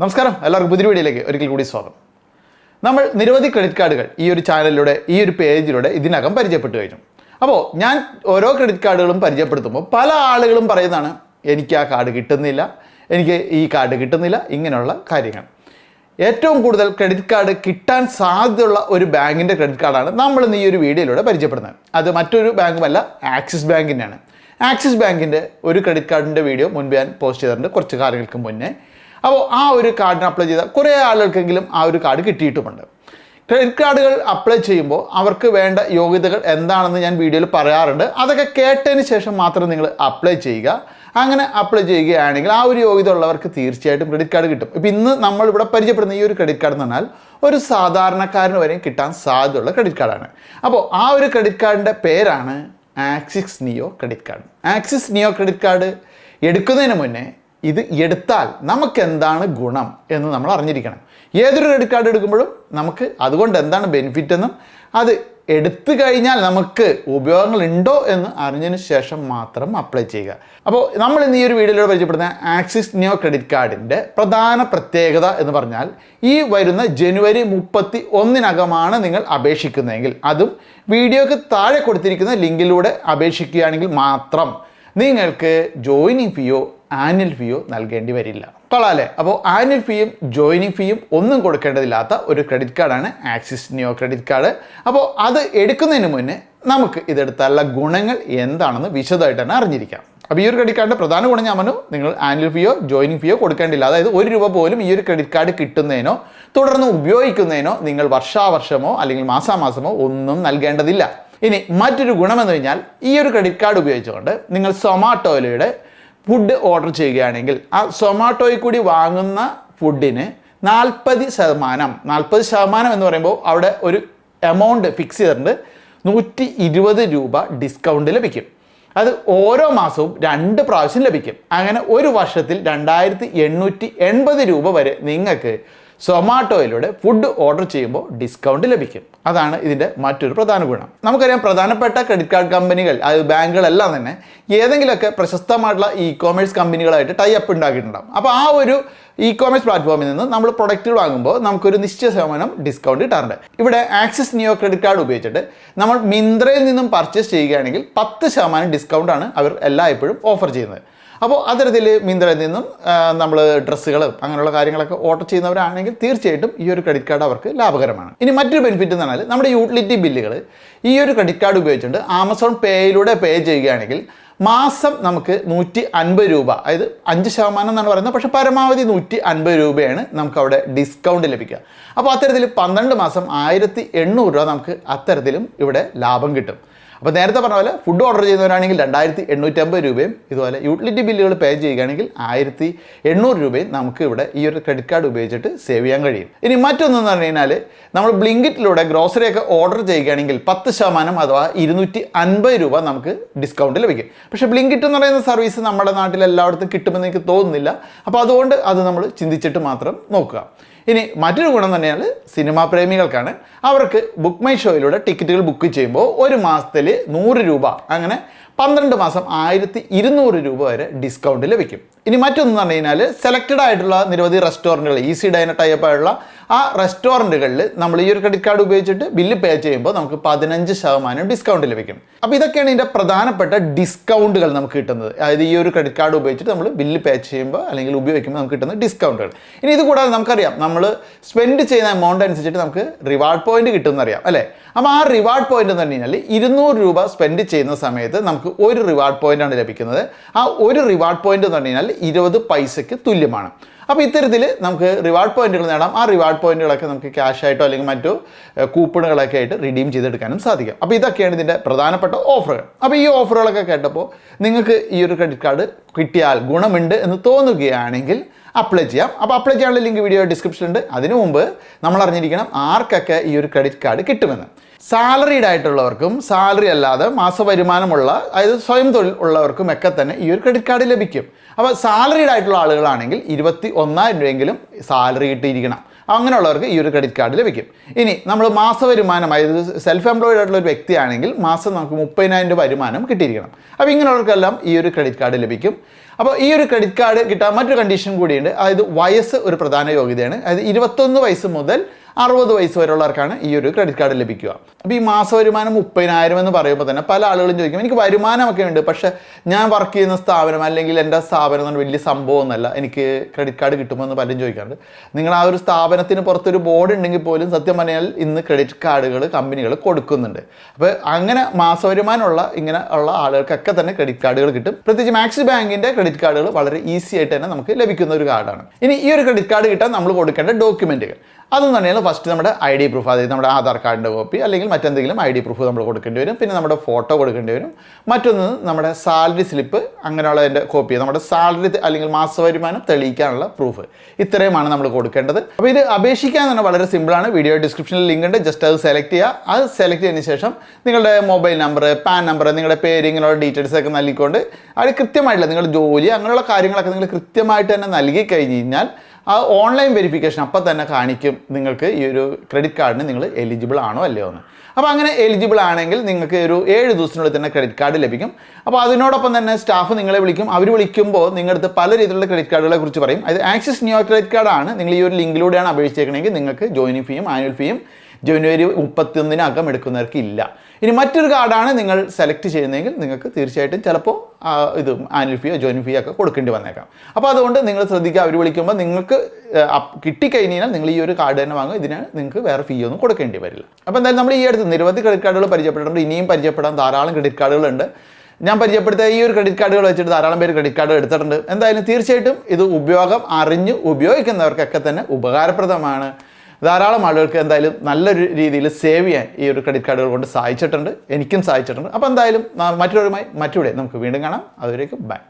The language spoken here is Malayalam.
നമസ്കാരം. എല്ലാവർക്കും പുതിയ വീഡിയോയിലേക്ക് ഒരിക്കൽ കൂടി സ്വാഗതം. നമ്മൾ നിരവധി ക്രെഡിറ്റ് കാർഡുകൾ ഈ ഒരു ചാനലിലൂടെ ഈ ഒരു പേജിലൂടെ ഇതിനകം പരിചയപ്പെട്ടു കഴിഞ്ഞു. അപ്പോൾ ഞാൻ ഓരോ ക്രെഡിറ്റ് കാർഡുകളും പരിചയപ്പെടുത്തുമ്പോൾ പല ആളുകളും പറയുന്നതാണ് എനിക്ക് ആ കാർഡ് കിട്ടുന്നില്ല. എനിക്ക് ഈ കാർഡ് കിട്ടുന്നില്ല. ഇങ്ങനെയുള്ള കാര്യങ്ങൾ. ഏറ്റവും കൂടുതൽ ക്രെഡിറ്റ് കാർഡ് കിട്ടാൻ സാധ്യതയുള്ള ഒരു ബാങ്കിന്റെ ക്രെഡിറ്റ് കാർഡാണ് നമ്മൾ ഇന്ന് ഈ ഒരു വീഡിയോയിലൂടെ പരിചയപ്പെടുന്നത്. അത് മറ്റൊരു ബാങ്കുമല്ല ആക്സിസ് ബാങ്കിന്റെയാണ് ആക്സിസ് ബാങ്കിന്റെ ഒരു ക്രെഡിറ്റ് കാർഡിന്റെ വീഡിയോ മുൻപ് ഞാൻ പോസ്റ്റ് ചെയ്തിട്ടുണ്ട്. കുറച്ച് കാലങ്ങൾക്ക് മുന്നേ അപ്പോൾ ആ ഒരു കാർഡിന് അപ്ലൈ ചെയ്താൽ കുറേ ആളുകൾക്കെങ്കിലും ആ ഒരു കാർഡ് കിട്ടിയിട്ടുമുണ്ട്. ക്രെഡിറ്റ് കാർഡുകൾ അപ്ലൈ ചെയ്യുമ്പോൾ അവർക്ക് വേണ്ട യോഗ്യതകൾ എന്താണെന്ന് ഞാൻ വീഡിയോയിൽ പറയാറുണ്ട്. അതൊക്കെ കേട്ടതിന് ശേഷം മാത്രം നിങ്ങൾ അപ്ലൈ ചെയ്യുക. അങ്ങനെ അപ്ലൈ ചെയ്യുകയാണെങ്കിൽ ആ ഒരു യോഗ്യത ഉള്ളവർക്ക് തീർച്ചയായിട്ടും ക്രെഡിറ്റ് കാർഡ് കിട്ടും. ഇപ്പം ഇന്ന് നമ്മൾ ഇവിടെ പരിചയപ്പെടുന്ന ഈ ഒരു ക്രെഡിറ്റ് കാർഡ് എന്ന് പറഞ്ഞാൽ ഒരു സാധാരണക്കാരന് വരെയും കിട്ടാൻ സാധ്യതയുള്ള ക്രെഡിറ്റ് കാർഡാണ് അപ്പോൾ ആ ഒരു ക്രെഡിറ്റ് കാർഡിന്റെ പേരാണ് Axis Neo credit card Axis Neo credit card എടുക്കുന്നതിന് മുന്നേ ഇത് എടുത്താൽ നമുക്ക് എന്താണ് ഗുണം എന്ന് നമ്മൾ അറിഞ്ഞിരിക്കണം. ഏതൊരു ക്രെഡിറ്റ് കാർഡ് എടുക്കുമ്പോഴും നമുക്ക് അതുകൊണ്ട് എന്താണ് ബെനിഫിറ്റ് എന്നും അത് എടുത്തു കഴിഞ്ഞാൽ നമുക്ക് ഉപയോഗങ്ങൾ ഉണ്ടോ എന്ന് അറിഞ്ഞതിന് ശേഷം മാത്രം അപ്ലൈ ചെയ്യുക. അപ്പോൾ നമ്മൾ ഇന്ന് ഈ ഒരു വീഡിയോയിലൂടെ പരിചയപ്പെടുന്ന ആക്സിസ് നിയോ ക്രെഡിറ്റ് കാർഡിന്റെ പ്രധാന പ്രത്യേകത എന്ന് പറഞ്ഞാൽ ഈ വരുന്ന ജനുവരി മുപ്പത്തി ഒന്നിനകമാണ് നിങ്ങൾ അപേക്ഷിക്കുന്നതെങ്കിൽ അതും വീഡിയോക്ക് താഴെ കൊടുത്തിരിക്കുന്ന ലിങ്കിലൂടെ അപേക്ഷിക്കുകയാണെങ്കിൽ മാത്രം നിങ്ങൾക്ക് ജോയിനിങ് ഫീയോ ആനുവൽ ഫീയോ നൽകേണ്ടി വരില്ല. കൊള്ളാല്ലേ അപ്പോൾ ആനുവൽ ഫീയും ജോയിനിങ് ഫീയും ഒന്നും കൊടുക്കേണ്ടതില്ലാത്ത ഒരു ക്രെഡിറ്റ് കാർഡാണ് ആക്സിസ് നിയോ ക്രെഡിറ്റ് കാർഡ് അപ്പോൾ അത് എടുക്കുന്നതിന് മുന്നേ നമുക്ക് ഇതെടുത്താലുള്ള ഗുണങ്ങൾ എന്താണെന്ന് വിശദമായിട്ട് തന്നെ അറിഞ്ഞിരിക്കാം. അപ്പോൾ ഈ ഒരു ക്രെഡിറ്റ് കാർഡിന്റെ പ്രധാന ഗുണം ഞാൻ പറഞ്ഞു നിങ്ങൾ ആനുവൽ ഫീയോ ജോയിനിങ് ഫീയോ കൊടുക്കേണ്ടില്ല. അതായത് ഒരു രൂപ പോലും ഈ ഒരു ക്രെഡിറ്റ് കാർഡ് കിട്ടുന്നതിനോ തുടർന്ന് ഉപയോഗിക്കുന്നതിനോ നിങ്ങൾ വർഷാവർഷമോ അല്ലെങ്കിൽ മാസാമാസമോ ഒന്നും നൽകേണ്ടതില്ല. ഇനി മറ്റൊരു ഗുണമെന്ന് കഴിഞ്ഞാൽ ഈ ഒരു ക്രെഡിറ്റ് കാർഡ് ഉപയോഗിച്ചുകൊണ്ട് നിങ്ങൾ സൊമാറ്റോയിലൂടെ ഫുഡ് ഓർഡർ ചെയ്യുകയാണെങ്കിൽ ആ സൊമാറ്റോയിൽ കൂടി വാങ്ങുന്ന ഫുഡിന് നാൽപ്പത് ശതമാനം നാൽപ്പത് ശതമാനം എന്ന് പറയുമ്പോൾ അവിടെ ഒരു എമൗണ്ട് ഫിക്സ് ചെയ്തിട്ടുണ്ട്. നൂറ്റി ഇരുപത് രൂപ ഡിസ്കൗണ്ട് ലഭിക്കും. അത് ഓരോ മാസവും രണ്ട് പ്രാവശ്യം ലഭിക്കും. അങ്ങനെ ഒരു വർഷത്തിൽ രണ്ടായിരത്തി എണ്ണൂറ്റി എൺപത് രൂപ വരെ നിങ്ങൾക്ക് സൊമാറ്റോയിലൂടെ ഫുഡ് ഓർഡർ ചെയ്യുമ്പോൾ ഡിസ്കൗണ്ട് ലഭിക്കും. അതാണ് ഇതിന്റെ മറ്റൊരു പ്രധാന ഗുണം. നമുക്കറിയാം പ്രധാനപ്പെട്ട ക്രെഡിറ്റ് കാർഡ് കമ്പനികൾ അത് ബാങ്കുകളെല്ലാം തന്നെ ഏതെങ്കിലുമൊക്കെ പ്രശസ്തമായിട്ടുള്ള ഇ കോമേഴ്സ് കമ്പനികളായിട്ട് ടൈ അപ്പ് ഉണ്ടാക്കിയിട്ടുണ്ടാകും അപ്പോൾ ആ ഒരു ഇ കോമേഴ്സ് പ്ലാറ്റ്ഫോമിൽ നിന്ന് നമ്മൾ പ്രൊഡക്റ്റുകൾ വാങ്ങുമ്പോൾ നമുക്കൊരു നിശ്ചയ ശതമാനം ഡിസ്കൗണ്ട് കിട്ടാറുണ്ട്. ഇവിടെ ആക്സിസ് നിയോ ക്രെഡിറ്റ് കാർഡ് ഉപയോഗിച്ചിട്ട് നമ്മൾ മിന്ത്രയിൽ നിന്നും പർച്ചേസ് ചെയ്യുകയാണെങ്കിൽ പത്ത് ശതമാനം ഡിസ്കൗണ്ടാണ് അവർ എല്ലായ്പ്പോഴും ഓഫർ ചെയ്യുന്നത്. അപ്പോൾ അത്തരത്തിൽ മിന്ത്രയിൽ നിന്നും നമ്മൾ ഡ്രസ്സുകൾ അങ്ങനെയുള്ള കാര്യങ്ങളൊക്കെ ഓർഡർ ചെയ്യുന്നവരാണെങ്കിൽ തീർച്ചയായിട്ടും ഈ ഒരു ക്രെഡിറ്റ് കാർഡ് അവർക്ക് ലാഭകരമാണ്. ഇനി മറ്റൊരു ബെനിഫിറ്റ് എന്ന് പറഞ്ഞാൽ നമ്മുടെ യൂട്ടിലിറ്റി ബില്ലുകൾ ഈ ഒരു ക്രെഡിറ്റ് കാർഡ് ഉപയോഗിച്ചുകൊണ്ട് ആമസോൺ പേയിലൂടെ പേ ചെയ്യുകയാണെങ്കിൽ മാസം നമുക്ക് നൂറ്റി അൻപത് രൂപ അതായത് അഞ്ച് ശതമാനം എന്നാണ് പറയുന്നത് പക്ഷേ പരമാവധി നൂറ്റി അൻപത് രൂപയാണ് നമുക്ക് അവിടെ ഡിസ്കൗണ്ട് ലഭിക്കുക. അപ്പോൾ അത്തരത്തിൽ പന്ത്രണ്ട് മാസം ആയിരത്തി എണ്ണൂറ് രൂപ നമുക്ക് അത്തരത്തിലും ഇവിടെ ലാഭം കിട്ടും. അപ്പോൾ നേരത്തെ പറഞ്ഞ പോലെ ഫുഡ് ഓർഡർ ചെയ്യുന്നവരാണെങ്കിൽ രണ്ടായിരത്തി എണ്ണൂറ്റമ്പത് രൂപയും ഇതുപോലെ യൂട്ടിലിറ്റി ബില്ലുകൾ പേ ചെയ്യുകയാണെങ്കിൽ ആയിരത്തി എണ്ണൂറ് രൂപയും നമുക്ക് ഇവിടെ ഈ ഒരു ക്രെഡിറ്റ് കാർഡ് ഉപയോഗിച്ചിട്ട് സേവ് ചെയ്യാൻ കഴിയും. ഇനി മറ്റൊന്നെന്ന് പറഞ്ഞു കഴിഞ്ഞാൽ നമ്മൾ ബ്ലിങ്കിറ്റിലൂടെ ഗ്രോസറി ഒക്കെ ഓർഡർ ചെയ്യുകയാണെങ്കിൽ പത്ത് ശതമാനം അഥവാ ഇരുന്നൂറ്റി അൻപത് രൂപ നമുക്ക് ഡിസ്കൗണ്ട് ലഭിക്കും. പക്ഷേ ബ്ലിങ്കിറ്റ് എന്ന് പറയുന്ന സർവീസ് നമ്മുടെ നാട്ടിൽ എല്ലായിടത്തും കിട്ടുമെന്ന് എനിക്ക് തോന്നുന്നില്ല. അപ്പോൾ അതുകൊണ്ട് അത് നമ്മൾ ചിന്തിച്ചിട്ട് മാത്രം നോക്കുക. ഇനി മറ്റൊരു ഗുണം തന്നെയാണ് സിനിമാ പ്രേമികൾക്കാണ്. അവർക്ക് ബുക്ക് മൈ ഷോയിലൂടെ ടിക്കറ്റുകൾ ബുക്ക് ചെയ്യുമ്പോൾ ഒരു മാസത്തിൽ നൂറ് രൂപ. അങ്ങനെ പന്ത്രണ്ട് മാസം ആയിരത്തി ഇരുന്നൂറ് രൂപ വരെ ഡിസ്കൗണ്ട് ലഭിക്കും. ഇനി മറ്റൊന്ന് പറഞ്ഞു കഴിഞ്ഞാൽ സെലക്റ്റഡ് ആയിട്ടുള്ള നിരവധി റെസ്റ്റോറന്റുകൾ ഈസി ഡൈന ടൈപ്പ് ആയിട്ടുള്ള ആ റെസ്റ്റോറന്റുകളിൽ നമ്മൾ ഈ ഒരു ക്രെഡിറ്റ് കാർഡ് ഉപയോഗിച്ചിട്ട് ബില്ല് പേ ചെയ്യുമ്പോൾ നമുക്ക് പതിനഞ്ച് ശതമാനം ഡിസ്കൗണ്ട് ലഭിക്കും. അപ്പോൾ ഇതൊക്കെയാണ് ഇതിന്റെ പ്രധാനപ്പെട്ട ഡിസ്കൗണ്ടുകൾ നമുക്ക് കിട്ടുന്നത്. അതായത് ഈ ഒരു ക്രെഡിറ്റ് കാർഡ് ഉപയോഗിച്ചിട്ട് നമ്മൾ ബില്ല് പേ ചെയ്യുമ്പോൾ അല്ലെങ്കിൽ ഉപയോഗിക്കുമ്പോൾ നമുക്ക് കിട്ടുന്ന ഡിസ്കൗണ്ടുകൾ ഇനി ഇത് കൂടാതെ നമുക്കറിയാം നമ്മൾ സ്പെൻഡ് ചെയ്യുന്ന എമൗണ്ട് അനുസരിച്ചിട്ട് നമുക്ക് റിവാർഡ് പോയിന്റ് കിട്ടുമെന്നറിയാം അല്ലേ? അപ്പോൾ ആ റിവാർഡ് പോയിന്റ് എന്ന് പറഞ്ഞു കഴിഞ്ഞാൽ ഇരുന്നൂറ് രൂപ സ്പെൻഡ് ചെയ്യുന്ന സമയത്ത് നമുക്ക് ഒരു റിവാർഡ് പോയിന്റ് ആണ് ലഭിക്കുന്നത്. ആ ഒരു റിവാർഡ് പോയിന്റ് എന്ന് പറഞ്ഞു കഴിഞ്ഞാൽ ഇരുപത് പൈസയ്ക്ക് തുല്യമാണ്. അപ്പോൾ ഇത്തരത്തിൽ നമുക്ക് റിവാർഡ് പോയിന്റുകൾ നേടാം. ആ റിവാർഡ് പോയിന്റുകളൊക്കെ നമുക്ക് ക്യാഷ് ആയിട്ടോ അല്ലെങ്കിൽ മറ്റു കൂപ്പണുകളൊക്കെ ആയിട്ട് റിഡീം ചെയ്തെടുക്കാനും സാധിക്കും. അപ്പോൾ ഇതൊക്കെയാണ് ഇതിന്റെ പ്രധാനപ്പെട്ട ഓഫറുകൾ അപ്പോൾ ഈ ഓഫറുകളൊക്കെ കേട്ടപ്പോൾ നിങ്ങൾക്ക് ഈ ഒരു ക്രെഡിറ്റ് കാർഡ് കിട്ടിയാൽ ഗുണമുണ്ട് എന്ന് തോന്നുകയാണെങ്കിൽ അപ്ലൈ ചെയ്യാം. അപ്പോൾ അപ്ലൈ ചെയ്യാനുള്ള ലിങ്ക് വീഡിയോ ഡിസ്ക്രിപ്ഷനിലുണ്ട് അതിനു മുമ്പ് നമ്മൾ അറിഞ്ഞിരിക്കണം ആർക്കൊക്കെ ഈ ഒരു ക്രെഡിറ്റ് കാർഡ് കിട്ടുമെന്ന്. സാലറീഡ് ആയിട്ടുള്ളവർക്കും സാലറി അല്ലാതെ മാസ വരുമാനമുള്ള അതായത് സ്വയം തൊഴിൽ ഉള്ളവർക്കും ഒക്കെ തന്നെ ഈ ഒരു ക്രെഡിറ്റ് കാർഡ് ലഭിക്കും. അപ്പോൾ സാലറീഡ് ആയിട്ടുള്ള ആളുകളാണെങ്കിൽ ഇരുപത്തി ഒന്നായിരം രൂപയെങ്കിലും സാലറി കിട്ടിയിരിക്കണം. അങ്ങനെയുള്ളവർക്ക് ഈ ഒരു ക്രെഡിറ്റ് കാർഡ് ലഭിക്കും. ഇനി നമ്മൾ മാസ വരുമാനം അതായത് സെൽഫ് എംപ്ലോയിഡ് ആയിട്ടുള്ള ഒരു വ്യക്തിയാണെങ്കിൽ മാസം നമുക്ക് മുപ്പതിനായിരം രൂപ വരുമാനം കിട്ടിയിരിക്കണം. അപ്പോൾ ഇങ്ങനെയുള്ളവർക്കെല്ലാം ഈ ഒരു ക്രെഡിറ്റ് കാർഡ് ലഭിക്കും. അപ്പോൾ ഈ ഒരു ക്രെഡിറ്റ് കാർഡ് കിട്ടാൻ മറ്റൊരു കണ്ടീഷൻ കൂടിയുണ്ട്. അതായത് വയസ്സ് ഒരു പ്രധാന യോഗ്യതയാണ്. അതായത് ഇരുപത്തൊന്ന് വയസ്സ് മുതൽ അറുപത് വയസ്സ് വരെയുള്ളവർക്കാണ് ഈ ഒരു ക്രെഡിറ്റ് കാർഡ് ലഭിക്കുക. അപ്പോൾ ഈ മാസ വരുമാനം മുപ്പതിനായിരം എന്ന് പറയുമ്പോൾ തന്നെ പല ആളുകളും ചോദിക്കും എനിക്ക് വരുമാനമൊക്കെ ഉണ്ട് പക്ഷേ ഞാൻ വർക്ക് ചെയ്യുന്ന സ്ഥാപനം അല്ലെങ്കിൽ എന്റെ സ്ഥാപനം എന്ന് വലിയ സംഭവമൊന്നുമല്ല എനിക്ക് ക്രെഡിറ്റ് കാർഡ് കിട്ടുമോ എന്ന് പലരും ചോദിക്കാറുണ്ട്. നിങ്ങൾ ആ ഒരു സ്ഥാപനത്തിന് പുറത്തൊരു ബോർഡ് ഉണ്ടെങ്കിൽ പോലും സത്യം പറഞ്ഞാൽ ഇന്ന് ക്രെഡിറ്റ് കാർഡുകൾ കമ്പനികൾ കൊടുക്കുന്നുണ്ട്. അപ്പോൾ അങ്ങനെ മാസ വരുമാനമുള്ള ഇങ്ങനെ ഉള്ള ആളുകൾക്കൊക്കെ തന്നെ ക്രെഡിറ്റ് കാർഡുകൾ കിട്ടും. പ്രത്യേകിച്ച് മാക്സി ബാങ്കിന്റെ ക്രെഡിറ്റ് കാർഡുകൾ വളരെ ഈസി ആയിട്ട് തന്നെ നമുക്ക് ലഭിക്കുന്ന ഒരു കാർഡാണ് ഇനി ഈ ഒരു ക്രെഡിറ്റ് കാർഡ് കിട്ടാൻ നമ്മൾ കൊടുക്കേണ്ട ഡോക്യുമെന്റുകൾ അതെന്ന് പറഞ്ഞാൽ ഫസ്റ്റ് നമ്മുടെ ഐ ഡി പ്രൂഫ് അതായത് നമ്മുടെ ആധാർ കാർഡിന്റെ കോപ്പി അല്ലെങ്കിൽ മറ്റെന്തെങ്കിലും ഐ ഡി പ്രൂഫ് നമ്മൾ കൊടുക്കേണ്ടി വരും. പിന്നെ നമ്മുടെ ഫോട്ടോ കൊടുക്കേണ്ടി വരും. മറ്റൊന്ന് നമ്മുടെ സാലറി സ്ലിപ്പ് അങ്ങനെയുള്ളതിന്റെ കോപ്പി നമ്മുടെ സാലറി അല്ലെങ്കിൽ മാസ വരുമാനം തെളിയിക്കാനുള്ള പ്രൂഫ് ഇത്രയുമാണ് നമ്മൾ കൊടുക്കേണ്ടത്. അപ്പോൾ ഇത് അപേക്ഷിക്കാൻ തന്നെ വളരെ സിമ്പിളാണ് വീഡിയോ ഡിസ്ക്രിപ്ഷനിൽ ലിങ്ക് ഉണ്ട്. ജസ്റ്റ് അത് സെലക്ട് ചെയ്യുക. അത് സെലക്ട് ചെയ്തതിന് ശേഷം നിങ്ങളുടെ മൊബൈൽ നമ്പർ പാൻ നമ്പർ നിങ്ങളുടെ പേര് ഇങ്ങനെയുള്ള ഡീറ്റെയിൽസ് ഒക്കെ നൽകിക്കൊണ്ട് അത് കൃത്യമായിട്ടുള്ള നിങ്ങളുടെ ജോലി അങ്ങനെയുള്ള കാര്യങ്ങളൊക്കെ നിങ്ങൾ കൃത്യമായിട്ട് തന്നെ നൽകി കഴിഞ്ഞ് കഴിഞ്ഞാൽ ആ ഓൺലൈൻ വെരിഫിക്കേഷൻ അപ്പം തന്നെ കാണിക്കും നിങ്ങൾക്ക് ഈ ഒരു ക്രെഡിറ്റ് കാർഡിന് നിങ്ങൾ എലിജിബിൾ ആണോ അല്ലയോ എന്ന്. അപ്പോൾ അങ്ങനെ എലിജിബിൾ ആണെങ്കിൽ നിങ്ങൾക്ക് ഒരു ഏഴ് ദിവസത്തിനുള്ളിൽ തന്നെ ക്രെഡിറ്റ് കാർഡ് ലഭിക്കും. അപ്പോൾ അതിനോടൊപ്പം തന്നെ സ്റ്റാഫ് നിങ്ങളെ വിളിക്കും. അവർ വിളിക്കുമ്പോൾ നിങ്ങളുടെ പല രീതിയിലുള്ള ക്രെഡിറ്റ് കാർഡുകളെ കുറിച്ച് പറയും. അത് ആക്സിസ് ന്യൂ ക്രെഡിറ്റ് കാർഡാണ് നിങ്ങൾ ഈ ഒരു ലിങ്കിലൂടെയാണ് അപേക്ഷിച്ചേക്കണമെങ്കിൽ നിങ്ങൾക്ക് ജോയിനിങ് ഫീയും ആനുവൽ ഫീയും ജനുവരി മുപ്പത്തൊന്നിനകം എടുക്കുന്നവർക്ക് ഇല്ല. ഇനി മറ്റൊരു കാർഡാണ് നിങ്ങൾ സെലക്ട് ചെയ്യുന്നതെങ്കിൽ നിങ്ങൾക്ക് തീർച്ചയായിട്ടും ചിലപ്പോൾ ഇത് ആനുവൽ ഫീയോ ജോയിൻ ഫീ ഒക്കെ കൊടുക്കേണ്ടി വന്നേക്കാം. അപ്പോൾ അതുകൊണ്ട് നിങ്ങൾ ശ്രദ്ധിക്കുക അവർ വിളിക്കുമ്പോൾ നിങ്ങൾക്ക് ഏഹ്, കഴിഞ്ഞാൽ കിട്ടിക്കഴിഞ്ഞാൽ നിങ്ങൾ ഈ ഒരു കാർഡ് തന്നെ വാങ്ങും ഇതിന് നിങ്ങൾക്ക് വേറെ ഫീ ഒന്നും കൊടുക്കേണ്ടി വരില്ല. അപ്പോൾ എന്തായാലും നമ്മൾ ഈ അടുത്ത് നിരവധി ക്രെഡിറ്റ് കാർഡുകൾ പരിചയപ്പെട്ടിട്ടുണ്ട്. ഇനിയും പരിചയപ്പെടാൻ ധാരാളം ക്രെഡിറ്റ് കാർഡുകളുണ്ട് ഞാൻ പരിചയപ്പെടുത്തിയ ഈ ഒരു ക്രെഡിറ്റ് കാർഡുകൾ വെച്ചിട്ട് ധാരാളം പേര് ക്രെഡിറ്റ് കാർഡ് എടുത്തിട്ടുണ്ട്. എന്തായാലും തീർച്ചയായിട്ടും ഇത് ഉപയോഗം അറിഞ്ഞ് ഉപയോഗിക്കുന്നവർക്കൊക്കെ തന്നെ ഉപകാരപ്രദമാണ്. ധാരാളം ആളുകൾക്ക് എന്തായാലും നല്ലൊരു രീതിയിൽ സേവ് ചെയ്യാൻ ഈ ഒരു ക്രെഡിറ്റ് കാർഡുകൾ കൊണ്ട് സഹായിച്ചിട്ടുണ്ട്. എനിക്കും സഹായിച്ചിട്ടുണ്ട്. അപ്പോൾ എന്തായാലും മറ്റൊരുമായി മറ്റൊരു നമുക്ക് വീണ്ടും കാണാം. അതുവരേക്കും ബൈ.